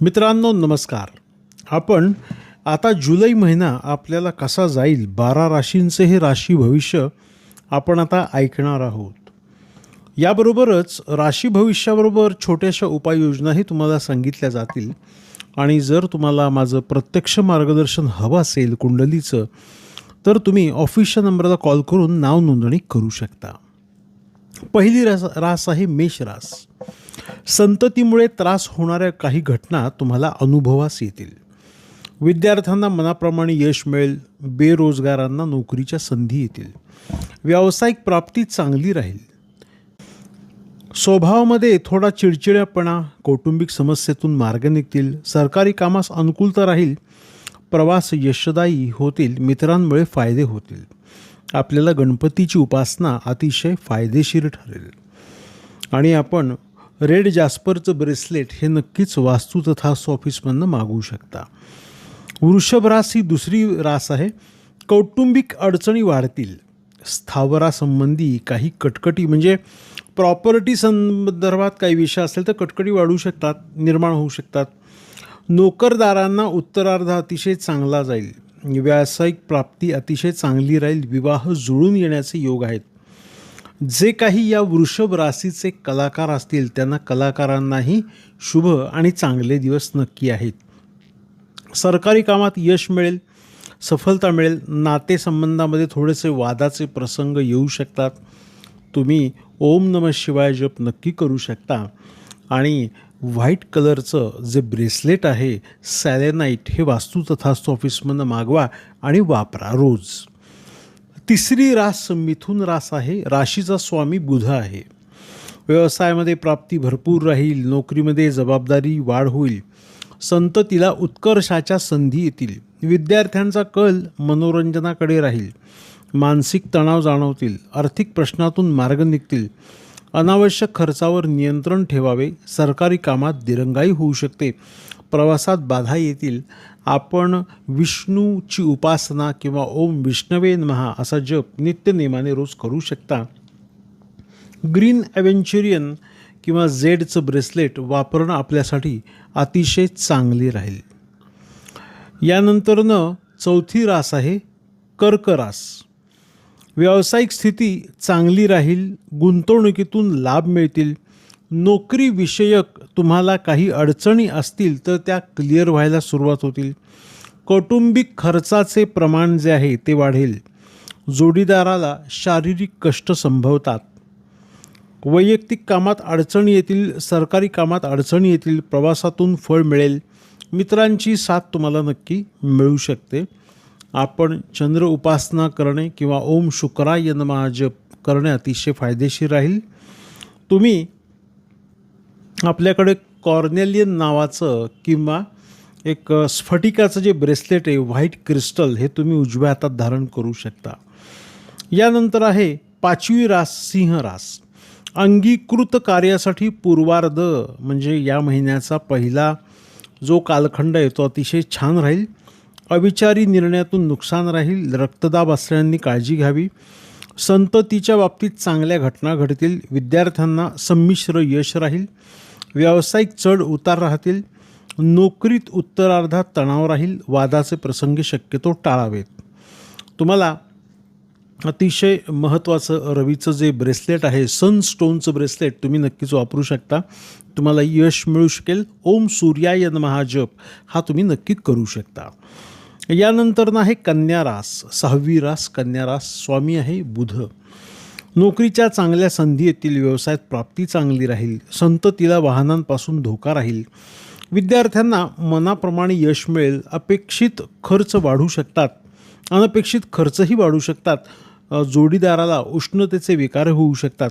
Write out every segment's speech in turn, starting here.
मित्रांनो नमस्कार. आपण आता जुलै महिना आपल्याला कसा जाईल बारा राशींचे हे राशी भविष्य आपण आता ऐकणार आहोत. याबरोबरच राशी भविष्याबरोबर छोट्याशा उपाययोजनाही तुम्हाला सांगितल्या जातील. आणि जर तुम्हाला माझं प्रत्यक्ष मार्गदर्शन हवं असेल कुंडलीचं तर तुम्ही ऑफिसच्या नंबरला कॉल करून नाव नोंदणी करू शकता. पहिली रास रास आहे मेष रास. संततीमुळे त्रास होणाऱ्या काही घटना तुम्हाला अनुभवास येतील. विद्यार्थ्यांना मनाप्रमाणे यश मिळेल बेरोजगारांना नोकरीच्या संधी येतील. व्यावसायिक प्राप्ती चांगली राहील. स्वभावामध्ये थोडा चिडचिड्यापणा कौटुंबिक समस्येतून मार्ग निघतील सरकारी कामास अनुकूलता राहील प्रवास यशदायी होतील मित्रांमुळे फायदे होतील. आपल्याला गणपतीची उपासना अतिशय फायदेशीर ठरेल. आणि आपण रेड जास्परचं ब्रेसलेट हे नक्कीच वास्तू तथा ऑफिसमधनं मागवू शकता. वृषभ रास ही दुसरी रास आहे. कौटुंबिक अडचणी वाढतील. स्थावरासंबंधी काही कटकटी म्हणजे प्रॉपर्टी संदर्भात काही विषय असेल तर कटकटी वाढू शकतात निर्माण होऊ शकतात. नोकरदारांना उत्तरार्ध अतिशय चांगला जाईल. व्यावसायिक प्राप्ती अतिशय चांगली राहील. विवाह जुळून येण्याचे योग आहेत. जे काही या वृषभ राशीचे कलाकार असतील त्यांना कलाकारांनाही शुभ आणि चांगले दिवस नक्की आहेत. सरकारी कामात यश मिळेल सफलता मिळेल नातेसंबंधामध्ये थोडेसे वादाचे प्रसंग येऊ शकतात. तुम्ही ओम नम शिवाय जप नक्की करू शकता. आणि व्हाईट कलरचं जे ब्रेसलेट आहे सॅलेनाईट हे वास्तू तथास्तू ऑफिसमधनं मागवा आणि वापरा रोज. तिसरी रास मिथुन रास आहे. राशीचा स्वामी बुध आहे. व्यवसायामध्ये प्राप्ती भरपूर राहील नोकरीमध्ये जबाबदारी वाढ होईल. संततीला उत्कर्षाच्या संधी येतील. विद्यार्थ्यांचा कल मनोरंजनाकडे राहील. मानसिक तणाव जाणवतील. आर्थिक प्रश्नातून मार्ग निघतील. अनावश्यक खर्चावर नियंत्रण ठेवावे. सरकारी कामात दिरंगाई होऊ शकते. प्रवासात बाधा येतील आपण विष्णूची उपासना किंवा ओम विष्णवे महा असा जप नित्यनेमाने रोज करू शकता. ग्रीन ॲव्हेंचुरियन किंवा झेडचं ब्रेसलेट वापरणं आपल्यासाठी अतिशय चांगली राहील. यानंतरनं चौथी रास आहे कर्क रास व्यावसायिक स्थिती चांगली राहील गुंतवणुकीतून लाभ मिळतील नोकरीविषयक तुम्हाला काही अडचणी असतील तर त्या क्लिअर व्हायला सुरुवात होतील. कौटुंबिक खर्चाचे प्रमाण जे आहे ते वाढेल. जोडीदाराला शारीरिक कष्ट संभवतात. वैयक्तिक कामात अडचणी येतील सरकारी कामात अडचणी येतील प्रवासातून फळ मिळेल. मित्रांची साथ तुम्हाला नक्की मिळू शकते. आपण चंद्र उपासना करणे किंवा ओम शुक्राय नमः जप करणे अतिशय फायदेशीर राहील. तुम्ही आपल्याकडे कॉर्नेलियन नावाचं किंवा एक स्फटिकाचं जे ब्रेसलेट आहे व्हाईट क्रिस्टल हे तुम्ही उजव्या हातात धारण करू शकता. यानंतर आहे पाचवी रास सिंह रास. अंगीकृत कार्यासाठी पूर्वार्ध म्हणजे या महिन्याचा पहिला जो कालखंड आहे तो अतिशय छान राहील. अविचारी निर्णयातून नुकसान राहील. रक्तदाब असल्यांनी काळजी घ्यावी. संततीच्या बाबतीत चांगल्या घटना घडतील. विद्यार्थ्यांना संमिश्र यश राहील. व्यावसायिक चढ उतार राहतील नोकरीत उत्तरार्धात तणाव राहील वादाचे प्रसंग शक्यतो टाळावेत. तुम्हाला अतिशय महत्त्वाचं रवीचं जे ब्रेसलेट आहे सनस्टोनचं ब्रेसलेट तुम्ही नक्कीच वापरू शकता. तुम्हाला यश मिळू शकेल. ओम सूर्यायन महाजप हा तुम्ही नक्की करू शकता. यानंतर ना आहे कन्या रास सहावी रास कन्या रास स्वामी आहे बुध. नोकरीच्या चांगल्या संधी येतील व्यवसायात प्राप्ती चांगली राहील. संततीला वाहनांपासून धोका राहील. विद्यार्थ्यांना मनाप्रमाणे यश मिळेल. अपेक्षित खर्च वाढू शकतात. अनपेक्षित खर्चही वाढू शकतात. जोडीदाराला उष्णतेचे विकार होऊ शकतात.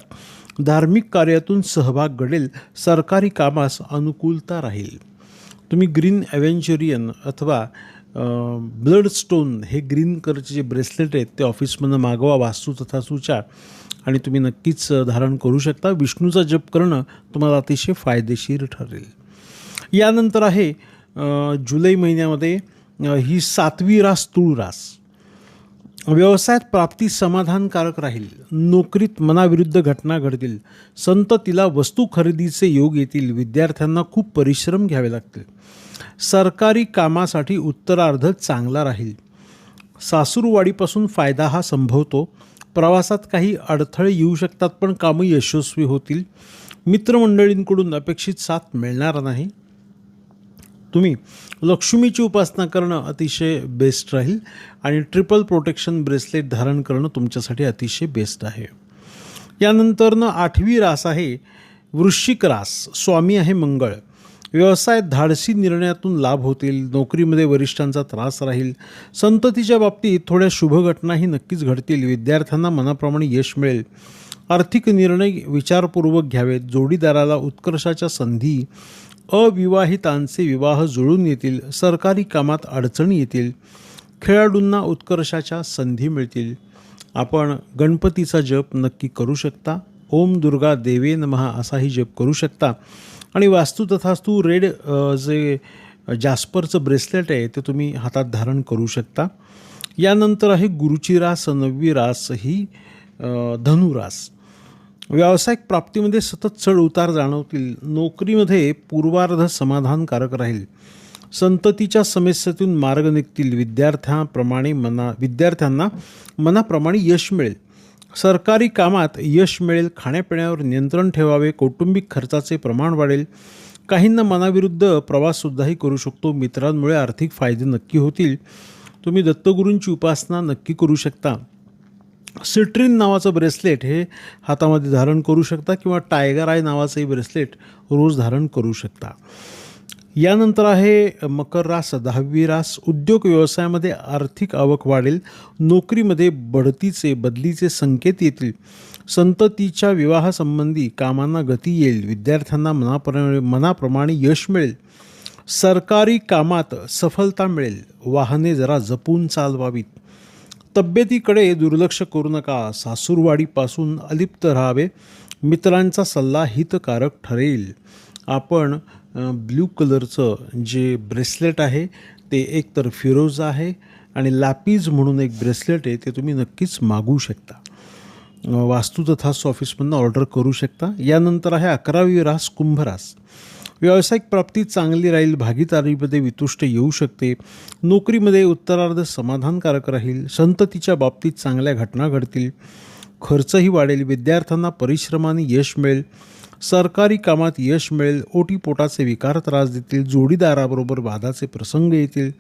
धार्मिक कार्यातून सहभाग घडेल. सरकारी कामास अनुकूलता राहील. तुम्ही ग्रीन ॲव्हेंचुरियन अथवा ब्लड स्टोन हे ग्रीन कलरचे जे ब्रेसलेट आहेत ते ऑफिसमधनं मागवा वास्तू तथा सुचार. आणि तुम्ही नक्कीच धारण करू शकता. विष्णूचा जप करणं तुम्हाला अतिशय फायदेशीर ठरेल. यानंतर आहे जुलै महिन्यामध्ये ही सातवी रास तुळ रास व्यवसायात प्राप्ती समाधानकारक राहील. नोकरीत मनाविरुद्ध घटना घडतील. संततीला वस्तू खरेदीचे योग येतील. विद्यार्थ्यांना खूप परिश्रम घ्यावे लागतील. सरकारी कामासाठी उत्तरार्ध चांगला राहील. सासूरवाडीपासून फायदा हा संभवतो. प्रवासात काही अडथळे येऊ शकतात पण कामं यशस्वी होतील. मित्रमंडळींकडून अपेक्षित साथ मिळणार नाही. तुम्ही लक्ष्मीची उपासना करणं अतिशय बेस्ट राहील आणि ट्रिपल प्रोटेक्शन ब्रेसलेट धारण करणं तुमच्यासाठी अतिशय बेस्ट आहे. यानंतरनं आठवी रास आहे वृश्चिक रास. स्वामी आहे मंगळ. व्यवसायात धाडसी निर्णयातून लाभ होतील नोकरीमध्ये वरिष्ठांचा त्रास राहील. संततीच्या बाबतीत थोड्या शुभ घटनाही नक्कीच घडतील. विद्यार्थ्यांना मनाप्रमाणे यश मिळेल. आर्थिक निर्णय विचारपूर्वक घ्यावेत. जोडीदाराला उत्कर्षाच्या संधी अविवाहितांचे विवाह जुळून येतील सरकारी कामात अडचणी येतील खेळाडूंना उत्कर्षाच्या संधी मिळतील. आपण गणपतीचा जप नक्की करू शकता. ओम दुर्गा देवे नमहा असाही जप करू शकता. आणि वास्तू तथास्तू रेड जे जास्परचं ब्रेसलेट आहे ते तुम्ही हातात धारण करू शकता. यानंतर आहे गुरुची रास नववी रास ही धनुरास. व्यावसायिक प्राप्तीमध्ये सतत चढ उतार जाणवतील. नोकरीमध्ये पूर्वार्ध समाधानकारक राहील. संततीच्या समस्येतून मार्ग निघतील. विद्यार्थ्याप्रमाणे मना विद्यार्थ्यांना मनाप्रमाणे यश मिळेल. सरकारी कामात यश मिळेल. खाण्यापिण्यावर नियंत्रण ठेवावे. कौटुंबिक खर्चाचे प्रमाण वाढेल. काहींना मनाविरुद्ध प्रवाससुद्धाही करू शकतो. मित्रांमुळे आर्थिक फायदे नक्की होतील. तुम्ही दत्तगुरूंची उपासना नक्की करू शकता. सिट्रिन नावाचं ब्रेसलेट हे हातामध्ये धारण करू शकता किंवा टायगर आय नावाचंही ब्रेसलेट रोज धारण करू शकता. यानंतर आहे मकर रास दहावी रास. उद्योग व्यवसायामध्ये आर्थिक आवक वाढेल. नोकरीमध्ये बढतीचे बदलीचे संकेत येतील. संततीच्या विवाहासंबंधी कामांना गती येईल. विद्यार्थ्यांना मनाप्रमाणे मनाप्रमाणे यश मिळेल. सरकारी कामात सफलता मिळेल. वाहने जरा जपून चालवावीत. तब्येतीकडे दुर्लक्ष करू नका. सासूरवाडीपासून अलिप्त राहावे. मित्रांचा सल्ला हितकारक ठरेल. आपण ब्ल्यू कलरचं जे ब्रेसलेट आहे ते एकतर फिरोज आहे आणि लॅपीज म्हणून एक ब्रेसलेट आहे ते तुम्ही नक्कीच मागवू शकता. अ, वास्तू तथा ऑफिसमधनं ऑर्डर करू शकता. यानंतर आहे अकरावी रास कुंभरास. व्यावसायिक प्राप्ती चांगली राहील भागीदारीमध्ये वितुष्ट येऊ शकते नोकरीमध्ये उत्तरार्ध समाधानकारक राहील संततीच्या बाबतीत चांगल्या घटना घडतील खर्चही वाढेल विद्यार्थ्यांना परिश्रमाने यश मिळेल सरकारी कामात यश मिळेल ओटीपोटाचे विकार त्रास देतील जोडीदाराबरोबर वादाचे प्रसंग येतील.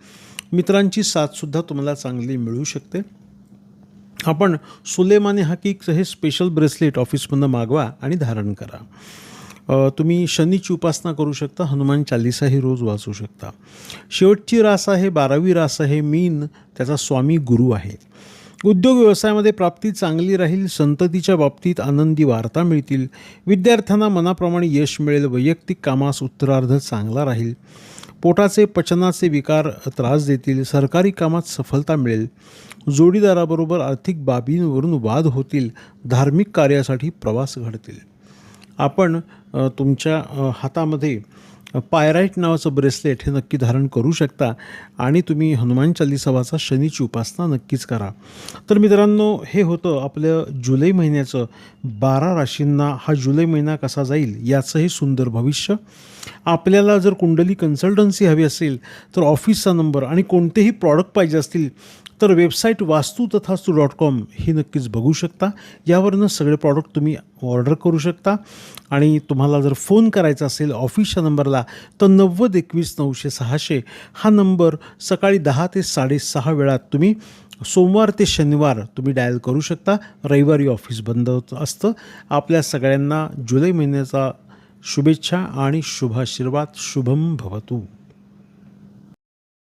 मित्रांची साथसुद्धा तुम्हाला चांगली मिळू शकते. आपण सुलेमाने हकीक हे स्पेशल ब्रेसलेट ऑफिसमधनं मागवा आणि धारण करा. तुम्ही शनीची उपासना करू शकता हनुमान चालिसाही रोज वाचू शकता. शेवटची रास आहे बारावी रास आहे मीन त्याचा स्वामी गुरु आहे. उद्योग व्यवसायामध्ये प्राप्ती चांगली राहील संततीच्या बाबतीत आनंदी वार्ता मिळतील. विद्यार्थ्यांना मनाप्रमाणे यश मिळेल वैयक्तिक कामास उत्तरार्ध चांगला राहील. पोटाचे पचनाचे विकार त्रास देतील सरकारी कामात सफलता मिळेल. जोडीदाराबरोबर आर्थिक बाबींवरून वाद होतील धार्मिक कार्यासाठी प्रवास घडतील. आपण तुमच्या हातामध्ये पायराईट नावाचं ब्रेसलेट हे नक्की धारण करू शकता आणि तुम्ही हनुमान चालिसावाचा शनीची उपासना नक्कीच करा. तर मित्रांनो हे होतं आपलं जुलै महिन्याचं बारा राशींना हा जुलै महिना कसा जाईल याचंही सुंदर भविष्य. आपल्याला जर कुंडली कन्सल्टन्सी हवी असेल तर ऑफिसचा नंबर आणि कोणतेही प्रॉडक्ट पाहिजे असतील तर वेबसाईट वास्तू तथास्तू डॉट कॉम ही नक्कीच बघू शकता. यावरनं सगळे प्रॉडक्ट तुम्ही ऑर्डर करू शकता. आणि तुम्हाला जर फोन करायचा असेल ऑफिसच्या नंबरला तर नव्वद एकवीस नऊशे सहाशे हा नंबर सकाळी दहा ते साडेसहा वेळात तुम्ही सोमवार ते शनिवार तुम्ही डायल करू शकता. रविवारी ऑफिस बंद असतं. आपल्या सगळ्यांना जुलै महिन्याचा शुभेच्छा आणि शुभाशीर्वाद शुभम भवतू.